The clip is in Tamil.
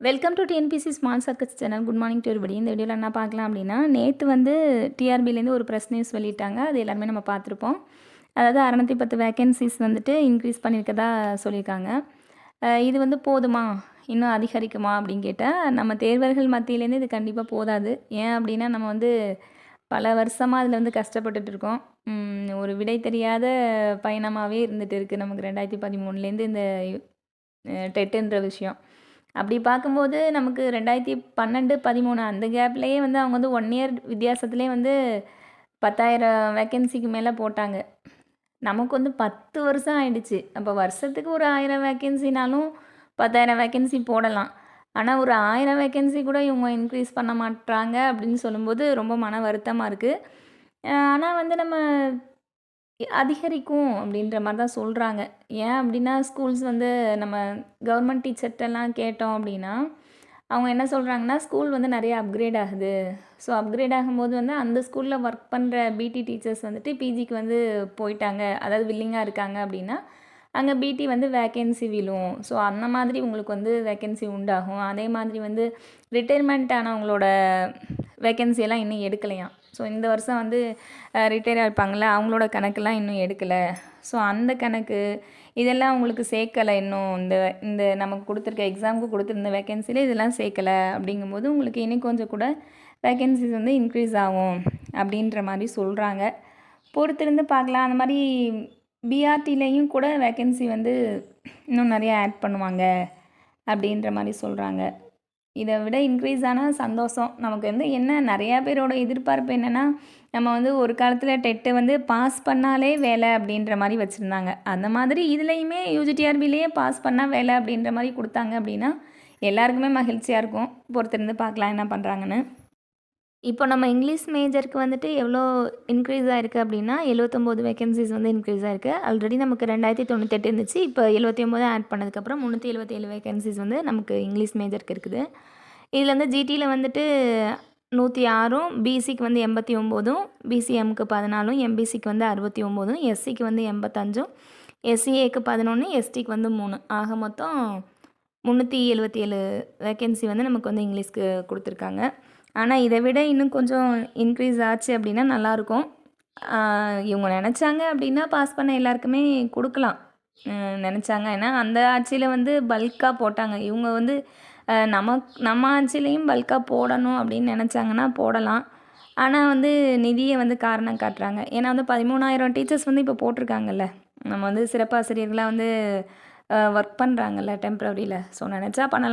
Welcome to TNPSC Smart Circus channel good morning to everybody இந்த வீடியோவில் என்ன பார்க்கலாம் அப்படின்னா நேற்று வந்து டிஆர்பிலேருந்து ஒரு ப்ரெஸ் நியூஸ் வெளியிட்டாங்க. அது எல்லாருமே நம்ம பார்த்துருப்போம். அதாவது அறநூற்றி பத்து வேக்கன்சிஸ் வந்துட்டு இன்க்ரீஸ் பண்ணியிருக்கதா சொல்லியிருக்காங்க. இது வந்து போதுமா? இன்னும் அதிகரிக்குமா? அப்படின்னு கேட்டால் நம்ம தேர்வர்கள் மத்தியிலேருந்து இது கண்டிப்பாக போதாது. ஏன் அப்படின்னா நம்ம வந்து பல வருஷமாக அதில் வந்து கஷ்டப்பட்டுட்டு இருக்கோம். ஒரு விடை தெரியாத பயணமாகவே இருந்துகிட்டு இருக்குது நமக்கு ரெண்டாயிரத்தி பதிமூணுலேருந்து இந்த டெட்டுன்ற விஷயம். அப்படி பார்க்கும்போது நமக்கு ரெண்டாயிரத்தி பன்னெண்டு பதிமூணு அந்த கேப்லேயே வந்து அவங்க வந்து ஒன் இயர் வித்தியாசத்துலேயே வந்து பத்தாயிரம் வேக்கன்சிக்கு மேலே போட்டாங்க. நமக்கு வந்து பத்து வருஷம் ஆயிடுச்சு. அப்போ வருஷத்துக்கு ஒரு ஆயிரம் வேக்கன்சினாலும் பத்தாயிரம் வேக்கன்சி போடலாம். ஆனால் ஒரு ஆயிரம் வேக்கன்சி கூட இவங்க இன்க்ரீஸ் பண்ண மாட்றாங்க அப்படின்னு சொல்லும்போது ரொம்ப மன வருத்தமாக இருக்குது ஆனால் வந்து நம்ம அதிகரிக்கும் அப்படின்ற மாதிரி தான் சொல்கிறாங்க ஏன் அப்படின்னா ஸ்கூல்ஸ் வந்து நம்ம கவர்மெண்ட் டீச்சர்கிட்டலாம் கேட்டோம் அப்படின்னா அவங்க என்ன சொல்கிறாங்கன்னா ஸ்கூல் வந்து நிறைய அப்கிரேட் ஆகுது. ஸோ அப்கிரேட் ஆகும்போது வந்து அந்த ஸ்கூலில் ஒர்க் பண்ணுற பிடி டீச்சர்ஸ் வந்துட்டு பிஜிக்கு வந்து போயிட்டாங்க. அதாவது வில்லிங்காக இருக்காங்க அப்படின்னா அங்கே பிடி வந்து வேக்கன்சி விழும். ஸோ அந்த மாதிரி உங்களுக்கு வந்து வேக்கன்சி உண்டாகும். அதே மாதிரி வந்து ரிட்டைர்மெண்ட் ஆனவங்களோட வேக்கன்சியெல்லாம் இன்னும் எடுக்கலையாம். ஸோ இந்த வருஷம் வந்து ரிட்டையர் ஆகிருப்பாங்களே அவங்களோட கணக்கெல்லாம் இன்னும் எடுக்கலை. ஸோ அந்த கணக்கு இதெல்லாம் உங்களுக்கு சேர்க்கலை இன்னும். இந்த இந்த நமக்கு கொடுத்துருக்க எக்ஸாமுக்கு கொடுத்துருந்த வேக்கன்சியில் இதெல்லாம் சேர்க்கலை. அப்படிங்கும்போது உங்களுக்கு இன்னும் கொஞ்சம் கூட வேக்கன்சிஸ் வந்து இன்க்ரீஸ் ஆகும் அப்படின்ற மாதிரி சொல்கிறாங்க பொறுத்திருந்து பார்க்கலாம். அந்த மாதிரி பிஆர்டிலையும் கூட வேக்கன்சி வந்து இன்னும் நிறையா ஆட் பண்ணுவாங்க அப்படின்ற மாதிரி சொல்கிறாங்க இதை விட இன்க்ரீஸ் ஆனால் சந்தோஷம். நமக்கு வந்து என்ன நிறையா பேரோட எதிர்பார்ப்பு என்னென்னா நம்ம வந்து ஒரு காலத்தில் டெட்டு வந்து பாஸ் பண்ணாலே வேலை அப்படின்ற மாதிரி வச்சுருந்தாங்க. அந்த மாதிரி இதுலேயுமே யூஜிடிஆர்பிலேயே பாஸ் பண்ணால் வேலை அப்படின்ற மாதிரி கொடுத்தாங்க அப்படின்னா எல்லாருக்குமே மகிழ்ச்சியாக இருக்கும். பொறுத்திருந்து பார்க்கலாம் என்ன பண்ணுறாங்கன்னு இப்போ நம்ம இங்கிலீஷ் மேஜருக்கு வந்துட்டு எவ்வளோ இன்க்ரீஸ் ஆயிருக்கு அப்படின்னா எழுபத்தொம்போது வேகன்சிஸ் வந்து இன்க்ரீஸ் ஆயிருக்கு. ஆல்ரெடி நமக்கு ரெண்டாயிரத்தி தொண்ணூத்தெட்டு இருந்துச்சு. இப்போ எழுபத்தி ஒம்பது ஆட் பண்ணதுக்கப்புறம் முந்நூற்றி எழுபத்தேழு வேகன்சிஸ் வந்து நமக்கு இங்கிலீஷ் மேஜருக்கு இருக்குது. இதில் வந்து ஜிடியில் வந்துட்டு நூற்றி ஆறும் பிசிக்கு வந்து எண்பத்தி ஒம்போதும் பிசிஎம்க்கு பதினாலும் எம்பிசிக்கு வந்து அறுபத்தி ஒம்போதும் எஸ்சிக்கு வந்து எண்பத்தஞ்சும் எஸ்சிஏக்கு பதினொன்று எஸ்டிக்கு வந்து மூணு. ஆக மொத்தம் முந்நூற்றி எழுபத்தி ஏழு வேக்கன்சி வந்து நமக்கு வந்து இங்கிலீஷ்க்கு கொடுத்துருக்காங்க. ஆனால் இதை விட இன்னும் கொஞ்சம் இன்க்ரீஸ் ஆச்சு அப்படின்னா நல்லாயிருக்கும். இவங்க நினச்சாங்க அப்படின்னா பாஸ் பண்ண எல்லாருக்குமே கொடுக்கலாம். நினச்சாங்க. ஏன்னா அந்த ஆட்சியில் வந்து பல்காக போட்டாங்க. இவங்க வந்து அஹ் நமக் நம்ம ஆட்சியிலையும் பல்காக போடணும் அப்படின்னு நினச்சாங்கன்னா போடலாம். ஆனால் வந்து நிதியை வந்து காரணம் காட்டுறாங்க. ஏன்னா வந்து பதிமூணாயிரம் டீச்சர்ஸ் வந்து இப்போ போட்டிருக்காங்கல்ல. நம்ம வந்து சிறப்பாசிரியர்களாக வந்து ஒர்க் பண்ணுறாங்கல்ல டெம்ப்ரவரியில் ஸோ நினச்சா பண்ணலாம்.